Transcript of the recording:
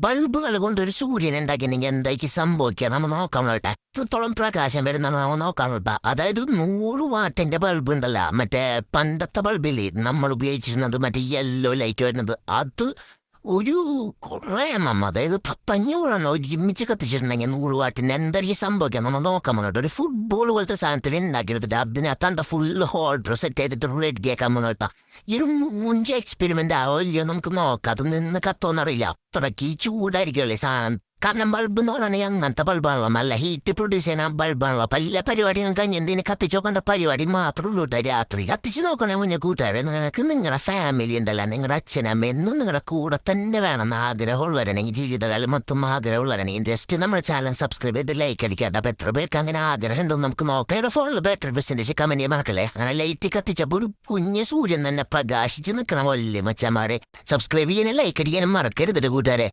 ബൾബുകൾ കൊണ്ട് ഒരു സൂര്യൻ നിങ്ങൾ എന്തായിരിക്കും സംഭവിക്കുക? നമ്മൾ നോക്കാം വേട്ടെ എത്രത്തോളം പ്രകാശം വരുന്ന നമ്മൾ നോക്കാം കേട്ടോ. അതായത് നൂറ് വാട്ടിന്റെ ബൾബ് ഉണ്ടല്ല. മറ്റേ പണ്ടത്തെ ബൾബില്ലേ? നമ്മൾ ഉപയോഗിച്ചിരുന്നത് മറ്റേ യെല്ലോ ലൈറ്റ് വരുന്നത്. അത് ഒരു കുറേ നമ്മ അതായത് പത്തഞ്ഞൂറെണ്ണം ഒരുമിച്ച് കത്തിച്ചിട്ടുണ്ടെങ്കിൽ നൂറ് വാട്ടിന് എന്തായിരിക്കും സംഭവിക്കുക നമ്മൾ നോക്കാൻ വേണ്ടിട്ട് ഒരു ഫുട്ബോൾ പോലത്തെ സാധനത്തിൽ ഉണ്ടാക്കിയെടുത്തിട്ട് അതിനകത്താണ്ട് ഹോൾ ഹോൾഡർ സെറ്റ് ചെയ്തിട്ട് റെഡി ആക്കാൻ വേണ്ടിട്ടാ ഈ ഒരു മൂഞ്ച എക്സ്പെരിമെന്റ് ആവോ ഇല്ലയോ? നമുക്ക് നോക്കാം. അത് നിന്ന് കത്തോന്നറിയില്ല. അത്രയ്ക്ക് ചൂടായിരിക്കുമല്ലേ സാധനം? കാരണം ബൾബ് എന്ന് പറഞ്ഞാൽ അങ്ങനത്തെ ബൾബാണല്ലോ നല്ല ഹീറ്റ് പ്രൊഡ്യൂസ് ചെയ്യുന്ന ബൾബാണല്ലോ പല പരിപാടിയും കഴിഞ്ഞിട്ട് എന്തിനു കത്തിച്ച് നോക്കേണ്ട പരിപാടി മാത്രമേ ഉള്ളൂ രാത്രി കത്തിച്ച് നോക്കണേ മുന്നേ കൂട്ടുകാരെ നിങ്ങൾക്ക് നിങ്ങളുടെ ഫാമിലി ഉണ്ടല്ല നിങ്ങളുടെ അച്ഛനമ്മ എന്നും നിങ്ങളുടെ കൂടെ തന്നെ വേണം. ആഗ്രഹമുള്ളവരാണെങ്കിൽ ജീവിതകാലം മൊത്തം ആഗ്രഹമുള്ളവരാണെങ്കിൽ ജസ്റ്റ് നമ്മൾ ചാനൽ സബ്സ്ക്രൈബ് ചെയ്ത് ലൈക്ക് അടിക്കാത്ത അപ്പോൾ എത്ര പേർക്ക് അങ്ങനെ ആഗ്രഹം ഉണ്ടെന്ന് നമുക്ക് നോക്കാം. ഫോണിൽ ബെറ്റർ പെർസെന്റേജ് കമന്റ് മറക്കല്ലേ? അങ്ങനെ ലൈറ്റ് കത്തിച്ചപ്പോൾ ഒരു കുഞ്ഞ് സൂര്യൻ തന്നെ പ്രകാശിച്ച് നിൽക്കണം വലിയ മച്ചന്മാരെ? സബ്സ്ക്രൈബ് ചെയ്യാനും ലൈക്ക് അടിക്കാനും മറക്കരുത് കൂട്ടുകാരെ.